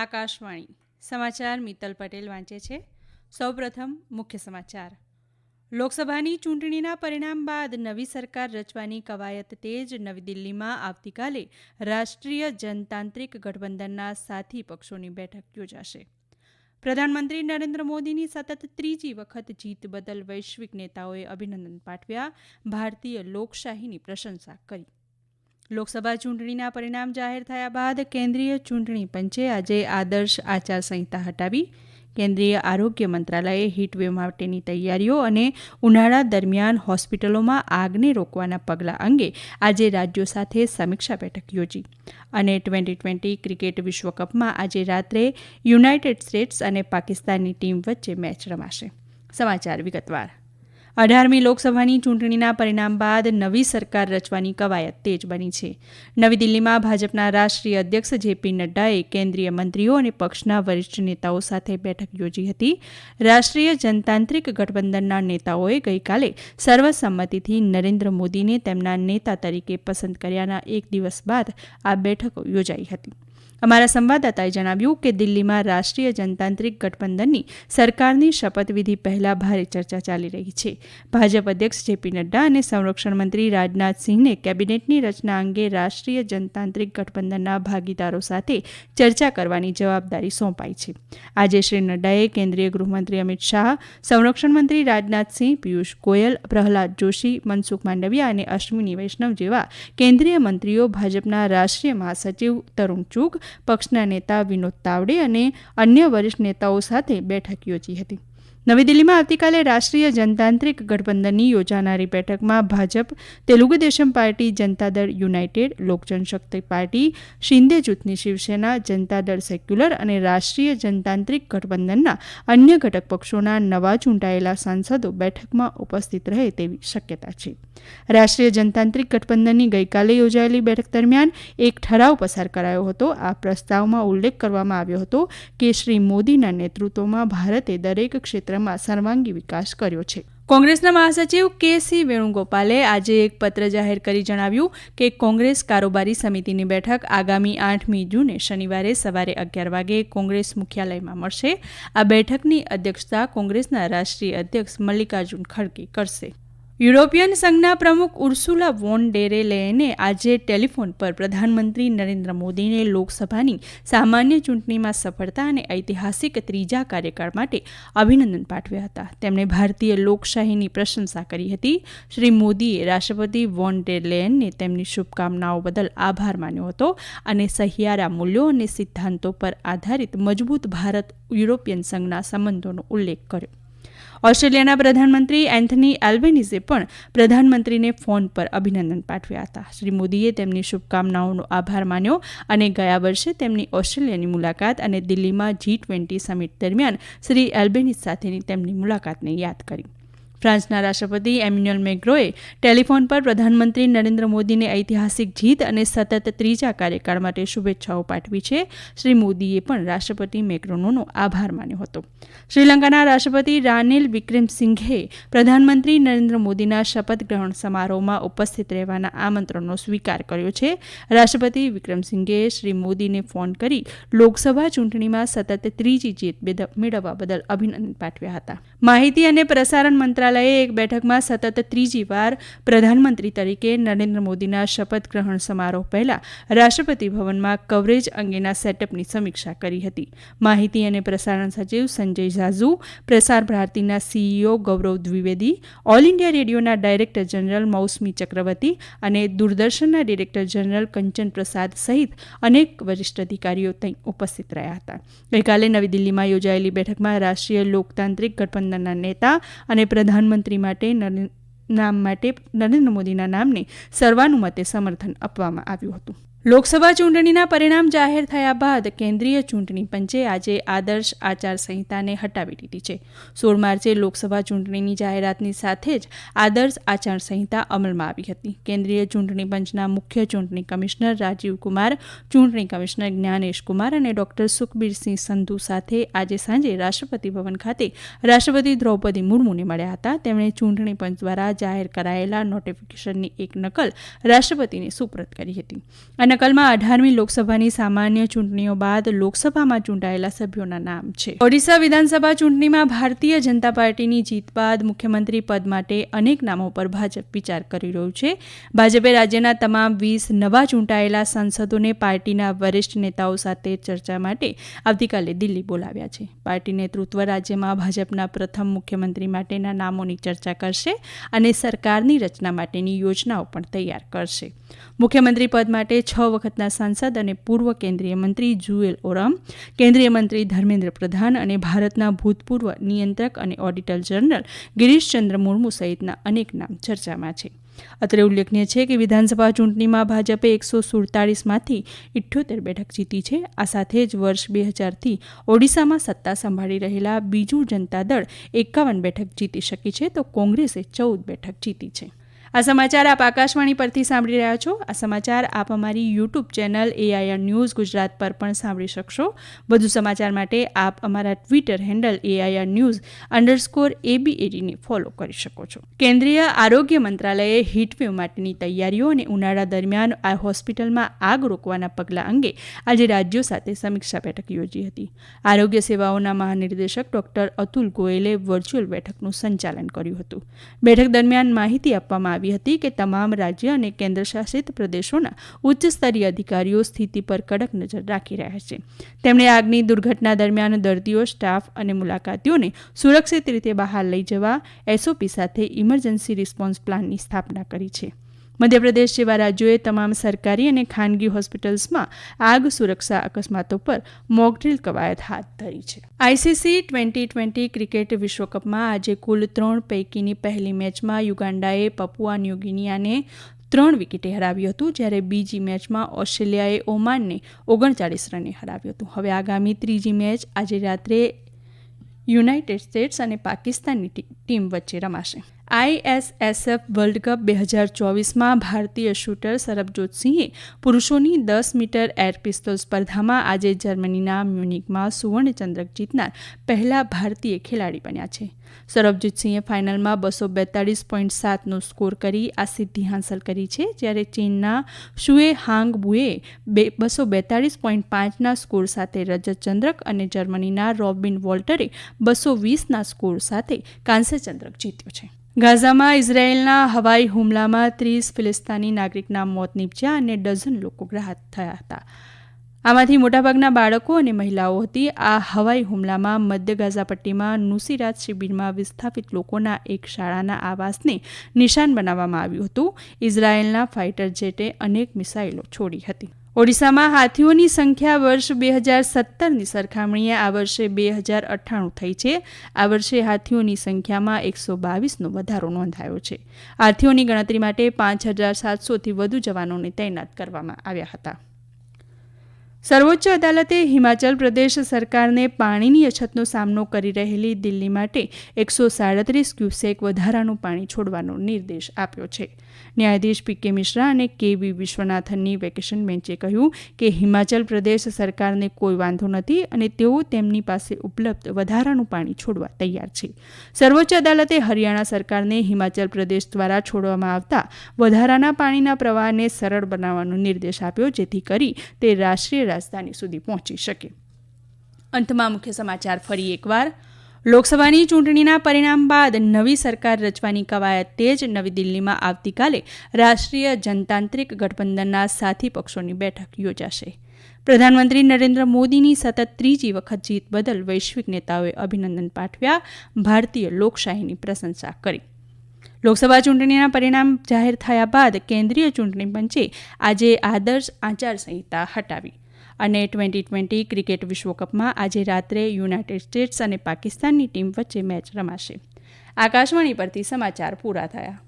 આકાશવાણી. સમાચાર મિત્તલ પટેલ વાંચે છે. સૌપ્રથમ મુખ્ય સમાચાર. લોકસભાની ચૂંટણીના પરિણામ બાદ નવી સરકાર રચવાની કવાયત તેજ નવી દિલ્હીમાં આવતીકાલે રાષ્ટ્રીય જનતાંત્રિક ગઠબંધનના સાથી પક્ષોની બેઠક યોજાશે. પ્રધાનમંત્રી નરેન્દ્ર મોદીની સતત ત્રીજી વખત જીત બદલ વૈશ્વિક નેતાઓએ અભિનંદન પાઠવ્યા. ભારતીય લોકશાહીની પ્રશંસા કરી. લોકસભા ચૂંટણીના પરિણામ જાહેર થયા બાદ કેન્દ્રીય ચૂંટણી પંચે આજે આદર્શ આચારસંહિતા હટાવી કેન્દ્રીય આરોગ્ય મંત્રાલયે હીટવેવ માટેની તૈયારીઓ અને ઉનાળા દરમિયાન હોસ્પિટલોમાં આગને રોકવાના પગલાં અંગે આજે રાજ્યો સાથે સમીક્ષા બેઠક યોજી. અને ટ્વેન્ટી ટ્વેન્ટી ક્રિકેટ વિશ્વકપમાં આજે રાત્રે યુનાઇટેડ સ્ટેટ્સ અને પાકિસ્તાનની ટીમ વચ્ચે મેચ રમાશે. સમાચાર વિગતવાર. અઢારમી લોકસભાની ચૂંટણીના પરિણામ બાદ નવી સરકાર રચવાની કવાયત તેજ બની છે. નવી દિલ્હીમાં ભાજપના રાષ્ટ્રીય અધ્યક્ષ જેપી નડ્ડાએ કેન્દ્રીય મંત્રીઓ અને પક્ષના વરિષ્ઠ નેતાઓ સાથે બેઠક યોજી હતી. રાષ્ટ્રીય જનતાંત્રિક ગઠબંધનના નેતાઓએ ગઈકાલે સર્વસંમતિથી નરેન્દ્ર મોદીને તેમના નેતા તરીકે પસંદ કર્યાના એક દિવસ બાદ આ બેઠકો યોજાઈ હતી. અમારા સંવાદદાતાએ જણાવ્યું કે દિલ્હીમાં રાષ્ટ્રીય જનતાંત્રિક ગઠબંધનની સરકારની શપથવિધિ પહેલા ભારે ચર્ચા ચાલી રહી છે. ભાજપ અધ્યક્ષ જેપી નડ્ડા અને સંરક્ષણ મંત્રી રાજનાથસિંહને કેબિનેટની રચના અંગે રાષ્ટ્રીય જનતાંત્રિક ગઠબંધનના ભાગીદારો સાથે ચર્ચા કરવાની જવાબદારી સોંપાઈ છે. આજે શ્રી નડ્ડાએ કેન્દ્રીય ગૃહમંત્રી અમિત શાહ, સંરક્ષણ મંત્રી રાજનાથસિંહ પિયુષ ગોયલ, પ્રહલાદ જોશી, મનસુખ માંડવિયા અને અશ્વિની વૈષ્ણવ જેવા કેન્દ્રીય મંત્રીઓ ભાજપના રાષ્ટ્રીય મહાસચિવ તરુણ ચુગ પક્ષના નેતા વિનોદ તાવડે અને અન્ય વરિષ્ઠ નેતાઓ સાથે બેઠક યોજી હતી. નવી દિલ્હીમાં આવતીકાલે રાષ્ટ્રીય જનતાંત્રિક ગઠબંધનની યોજાનારી બેઠકમાં Bhajpa, Telugu Desam party Janata Dal United Lok Janshakti party, Shinde જૂથની શિવસેના જનતા દળ સેક્યુલર અને રાષ્ટ્રીય જનતાંત્રિક ગઠબંધનના અન્ય ઘટક પક્ષોના નવા ચૂંટાયેલા સાંસદો બેઠકમાં ઉપસ્થિત રહે તેવી શક્યતા છે. રાષ્ટ્રીય જનતાંત્રિક ગઠબંધનની ગઈકાલે યોજાયેલી બેઠક દરમિયાન એક ઠરાવ પસાર કરાયો હતો. આ પ્રસ્તાવમાં ઉલ્લેખ કરવામાં આવ્યો હતો કે શ્રી મોદીના નેતૃત્વમાં ભારતે દરેક ક્ષેત્રમાં સર્વાંગી વિકાસ કર્યો છે. કોંગ્રેસના મહાસચિવ કે સી વેણુગોપાલે આજે એક પત્ર જાહેર કરી જણાવ્યું કે કોંગ્રેસ કારોબારી સમિતિની બેઠક આગામી આઠમી જૂને શનિવારે સવારે અગિયાર વાગે કોંગ્રેસ મુખ્યાલયમાં મળશે. આ બેઠકની અધ્યક્ષતા કોંગ્રેસના રાષ્ટ્રીય અધ્યક્ષ મલ્લિકાર્જુન ખડગે કરશે. યુરોપિયન સંઘના પ્રમુખ ઉર્સુલા વોન ડેરે લેને આજે ટેલિફોન પર પ્રધાનમંત્રી નરેન્દ્ર મોદીને લોકસભાની સામાન્ય ચૂંટણીમાં સફળતા અને ઐતિહાસિક ત્રીજા કાર્યકાળ માટે અભિનંદન પાઠવ્યા હતા. તેમણે ભારતીય લોકશાહીની પ્રશંસા કરી હતી. શ્રી મોદીએ રાષ્ટ્રપતિ વોન ડેર લેયનને તેમની શુભકામનાઓ બદલ આભાર માન્યો હતો અને સહિયારા મૂલ્યો અને સિદ્ધાંતો પર આધારિત મજબૂત ભારત યુરોપિયન સંઘના સંબંધોનો ઉલ્લેખ કર્યો. ઓસ્ટ્રેલિયાના પ્રધાનમંત્રી એન્થની એલ્બેનિઝે પણ પ્રધાનમંત્રીને ફોન પર અભિનંદન પાઠવ્યા હતા. શ્રી મોદીએ તેમની શુભકામનાઓનો આભાર માન્યો અને ગયા વર્ષે તેમની ઓસ્ટ્રેલિયાની મુલાકાત અને દિલ્હીમાં જી ટ્વેન્ટી સમિટ દરમિયાન શ્રી એલ્બેનીઝ સાથેની તેમની મુલાકાતને યાદ કરી. ફ્રાન્સના રાષ્ટ્રપતિ એમ્યુઅલ મેગ્રોએ ટેલિફોન પર પ્રધાનમંત્રી નરેન્દ્ર મોદીને ઐતિહાસિક જીત અને સતત ત્રીજા કાર્યકાળ માટે શુભેચ્છાઓ પાઠવી છે. શ્રી મોદીએ પણ રાષ્ટ્રપતિ મેક્રોનોનો આભાર માન્યો હતો. શ્રીલંકાના રાષ્ટ્રપતિ રાનિલ વિક્રમસિંઘે પ્રધાનમંત્રી નરેન્દ્ર મોદીના શપથ ગ્રહણ સમારોહમાં ઉપસ્થિત રહેવાના આમંત્રણનો સ્વીકાર કર્યો છે. રાષ્ટ્રપતિ વિક્રમસિંઘે શ્રી મોદીને ફોન કરી લોકસભા ચૂંટણીમાં સતત ત્રીજી જીત મેળવવા બદલ અભિનંદન પાઠવ્યા હતા. માહિતી અને પ્રસારણ મંત્રાલય મંત્રાલયે એક બેઠકમાં સતત ત્રીજી વાર પ્રધાનમંત્રી તરીકે નરેન્દ્ર મોદીના શપથ ગ્રહણ સમારોહ પહેલા રાષ્ટ્રપતિ ભવનમાં કવરેજ અંગેના સેટઅપની સમીક્ષા કરી હતી. માહિતી અને પ્રસારણ સચિવ સંજય ઝાઝુ, પ્રસાર ભારતીના CEO Gaurav Dwivedi, all India રેડિયોના director general Mausami Chakraborty અને દૂરદર્શનના ડિરેક્ટર જનરલ કંચન પ્રસાદ સહિત અનેક વરિષ્ઠ અધિકારીઓ ત્યાં ઉપસ્થિત રહ્યા હતા. ગઈકાલે નવી દિલ્હીમાં યોજાયેલી બેઠકમાં રાષ્ટ્રીય લોકતાંત્રિક ગઠબંધનના નેતા અને પ્રધાન પ્રધાનમંત્રી માટે નામ માટે નરેન્દ્ર મોદીના નામને સર્વાનુમતે સમર્થન આપવામાં આવ્યું હતું. લોકસભા ચૂંટણીના પરિણામ જાહેર થયા બાદ કેન્દ્રીય ચૂંટણી પંચે આજે આદર્શ આચારસંહિતાને હટાવી દીધી છે. સોળ માર્ચે લોકસભા ચૂંટણીની જાહેરાતની સાથે જ આદર્શ આચારસંહિતા અમલમાં આવી હતી. કેન્દ્રીય ચૂંટણી પંચના મુખ્ય ચૂંટણી કમિશનર રાજીવ કુમાર, ચૂંટણી કમિશનર જ્ઞાનેશ કુમાર અને ડોક્ટર સુખબીરસિંહ સંધુ સાથે આજે સાંજે રાષ્ટ્રપતિ ભવન ખાતે રાષ્ટ્રપતિ દ્રૌપદી મુર્મુને મળ્યા હતા. તેમણે ચૂંટણી પંચ દ્વારા જાહેર કરાયેલા નોટિફિકેશનની એક નકલ રાષ્ટ્રપતિને સુપ્રત કરી હતી. અને નકલમાં અઢારમી લોકસભાની સામાન્ય ચૂંટણીઓ બાદ લોકસભામાં ચૂંટાયેલા સભ્યોના નામ છે. ઓડિશા વિધાનસભા ચૂંટણીમાં ભારતીય જનતા પાર્ટીની જીત બાદ મુખ્યમંત્રી પદ માટે અનેક નામો પર ભાજપ વિચાર કરી રહ્યું છે. ભાજપે રાજ્યના તમામ વીસ નવા ચૂંટાયેલા સાંસદોને પાર્ટીના વરિષ્ઠ નેતાઓ સાથે ચર્ચા માટે આવતીકાલે દિલ્હી બોલાવ્યા છે. પાર્ટી નેતૃત્વ રાજ્યમાં ભાજપના પ્રથમ મુખ્યમંત્રી માટેના નામોની ચર્ચા કરશે અને સરકારની રચના માટેની યોજનાઓ પણ તૈયાર કરશે. મુખ્યમંત્રી પદ માટે છ વખતના સાંસદ અને પૂર્વ કેન્દ્રીય મંત્રી જુએલ ઓરમ, કેન્દ્રીય મંત્રી ધર્મેન્દ્ર પ્રધાન અને ભારતના ભૂતપૂર્વ નિયંત્રક અને ઓડિટર જનરલ ગિરીશચંદ્ર મુર્મુ સહિતના અનેક નામ ચર્ચામાં છે. અત્રે ઉલ્લેખનીય છે કે વિધાનસભા ચૂંટણીમાં ભાજપે એકસો સુડતાલીસમાંથી ઇઠ્યોતેર બેઠક જીતી છે. આ સાથે જ વર્ષ બે હજારથી ઓડિશામાં સત્તા સંભાળી રહેલા બીજું જનતા દળ એકાવન બેઠક જીતી શકી છે તો કોંગ્રેસે ચૌદ બેઠક જીતી છે. આ સમાચાર આપ આકાશવાણી પરથી સાંભળી રહ્યા છો. આ સમાચાર આપ અમારી YouTube channel AIR news Gujarat પર પણ સાંભળી શકશો. વધુ સમાચાર માટે આપ અમારા Twitter handle AIR news underscore એબીએડીને follow કરી શકો છો. કેન્દ્રીય આરોગ્ય મંત્રાલયે હીટવેવ માટેની તૈયારીઓ અને ઉનાળા દરમિયાન આ હોસ્પિટલમાં આગ રોકવાના પગલાં અંગે આજે રાજ્યો સાથે સમીક્ષા બેઠક યોજી હતી. આરોગ્ય સેવાઓના મહાનિર્દેશક ડોક્ટર અતુલ ગોયલે વર્ચ્યુઅલ બેઠકનું સંચાલન કર્યું હતું. બેઠક દરમિયાન માહિતી આપવામાં આવી હતી કે તમામ રાજ્ય અને કેન્દ્રશાસિત પ્રદેશોના ઉચ્ચ સ્તરીય અધિકારીઓ સ્થિતિ પર કડક નજર રાખી રહ્યા છે. તેમણે આગની દુર્ઘટના દરમિયાન દર્દીઓ, સ્ટાફ અને મુલાકાતીઓને સુરક્ષિત રીતે બહાર લઈ જવા એસઓપી સાથે ઇમરજન્સી રિસ્પોન્સ પ્લાનની સ્થાપના કરી છે. મધ્યપ્રદેશ જેવા રાજ્યોએ તમામ સરકારી અને ખાનગી હોસ્પિટલ્સમાં આગ સુરક્ષા અકસ્માતો પર મોકડ્રીલ કવાયત હાથ ધરી છે. આઈસીસી ટ્વેન્ટી ટ્વેન્ટી ક્રિકેટ વિશ્વકપમાં આજે કુલ ત્રણ પૈકીની પહેલી મેચમાં યુગાન્ડાએ પપુઆ ન્યુગિનિયાને ત્રણ વિકેટે હરાવ્યું હતું, જ્યારે બીજી મેચમાં ઓસ્ટ્રેલિયાએ ઓમાનને ઓગણચાળીસ રને હરાવ્યું હતું. હવે આગામી ત્રીજી મેચ આજે રાત્રે યુનાઇટેડ સ્ટેટ્સ અને પાકિસ્તાનની ટીમ વચ્ચે રમાશે. આઈએસએસએફ વર્લ્ડ કપ બે હજાર ચોવીસમાં ભારતીય શૂટર સરબજોત સિંહે પુરુષોની દસ મીટર એર પિસ્તોલ સ્પર્ધામાં આજે જર્મનીના મ્યુનિકમાં સુવર્ણચંદ્રક જીતનાર પહેલા ભારતીય ખેલાડી બન્યા છે. સરબજીત સિંહે ફાઇનલમાં બસો બેતાળીસ પોઈન્ટ સાતનો સ્કોર કરી આ સિદ્ધિ હાંસલ કરી છે, જ્યારે ચીનના શુએ હાંગ બુએ બે, બસો બેતાળીસ પોઈન્ટ પાંચના સ્કોર સાથે રજત ચંદ્રક અને જર્મનીના રોબિન વોલ્ટરે બસો વીસના સ્કોર સાથે કાંસ્ય ચંદ્રક જીત્યો છે. ગાઝામાં ઇઝરાયેલના હવાઈ હુમલામાં ત્રીસ ફિલિસ્તાની નાગરિકના મોત નીપજ્યા અને ડઝન લોકો ગ્રાહત થયા હતા. આમાંથી મોટાભાગના બાળકો અને મહિલાઓ હતી. આ હવાઈ હુમલામાં મધ્ય ગાઝા પટ્ટીમાં નુસીરાત શિબિરમાં વિસ્થાપિત લોકોના એક શાળાના આવાસને નિશાન બનાવવામાં આવ્યું હતું. ઇઝરાયેલના ફાઇટર જેટે અનેક મિસાઇલો છોડી હતી. ઓડિશામાં હાથીઓની સંખ્યા વર્ષ બે હજાર સત્તરની સરખામણીએ આ વર્ષે બે હજાર અઠ્ઠાણું થઈ છે. આ વર્ષે હાથીઓની સંખ્યામાં એકસો બાવીસનો વધારો નોંધાયો છે. હાથીઓની ગણતરી માટે પાંચ હજાર સાતસોથી વધુ જવાનોને તૈનાત કરવામાં આવ્યા હતા. સર્વોચ્ચ અદાલતે હિમાચલ પ્રદેશ સરકારને પાણીની અછતનો સામનો કરી રહેલી દિલ્હી માટે એકસો સાડત્રીસ ક્યુસેક વધારાનું પાણી છોડવાનો નિર્દેશ આપ્યો છે. ન્યાયાધીશ પી કે મિશ્રા અને કે વી વિશ્વનાથનની વેકેશન બેન્ચે કહ્યું કે હિમાચલ પ્રદેશ સરકારને કોઈ વાંધો નથી અને તેઓ તેમની પાસે ઉપલબ્ધ વધારાનું પાણી છોડવા તૈયાર છે. સર્વોચ્ચ અદાલતે હરિયાણા સરકારને હિમાચલ પ્રદેશ દ્વારા છોડવામાં આવતા વધારાના પાણીના પ્રવાહને સરળ બનાવવાનો નિર્દેશ આપ્યો, જેથી કરી તે રાષ્ટ્રીય રાજધાની સુધી પહોંચી શકે. અંતમાં મુખ્ય સમાચાર ફરી એકવાર. લોકસભાની ચૂંટણીના પરિણામ બાદ નવી સરકાર રચવાની કવાયત તેજ નવી દિલ્હીમાં આવતીકાલે રાષ્ટ્રીય જનતાંત્રિક ગઠબંધનના સાથી પક્ષોની બેઠક યોજાશે. પ્રધાનમંત્રી નરેન્દ્ર મોદીની સતત ત્રીજી વખત જીત બદલ વૈશ્વિક નેતાઓએ અભિનંદન પાઠવ્યા, ભારતીય લોકશાહીની પ્રશંસા કરી. લોકસભા ચૂંટણીના પરિણામ જાહેર થયા બાદ કેન્દ્રીય ચૂંટણી પંચે આજે આદર્શ આચારસંહિતા હટાવી. અને ટ્વેન્ટી ટ્વેન્ટી ક્રિકેટ વિશ્વકપમાં આજે રાત્રે યુનાઇટેડ સ્ટેટ્સ અને પાકિસ્તાનની ટીમ વચ્ચે મેચ રમાશે. આકાશવાણી પરથી સમાચાર પૂરા થયા.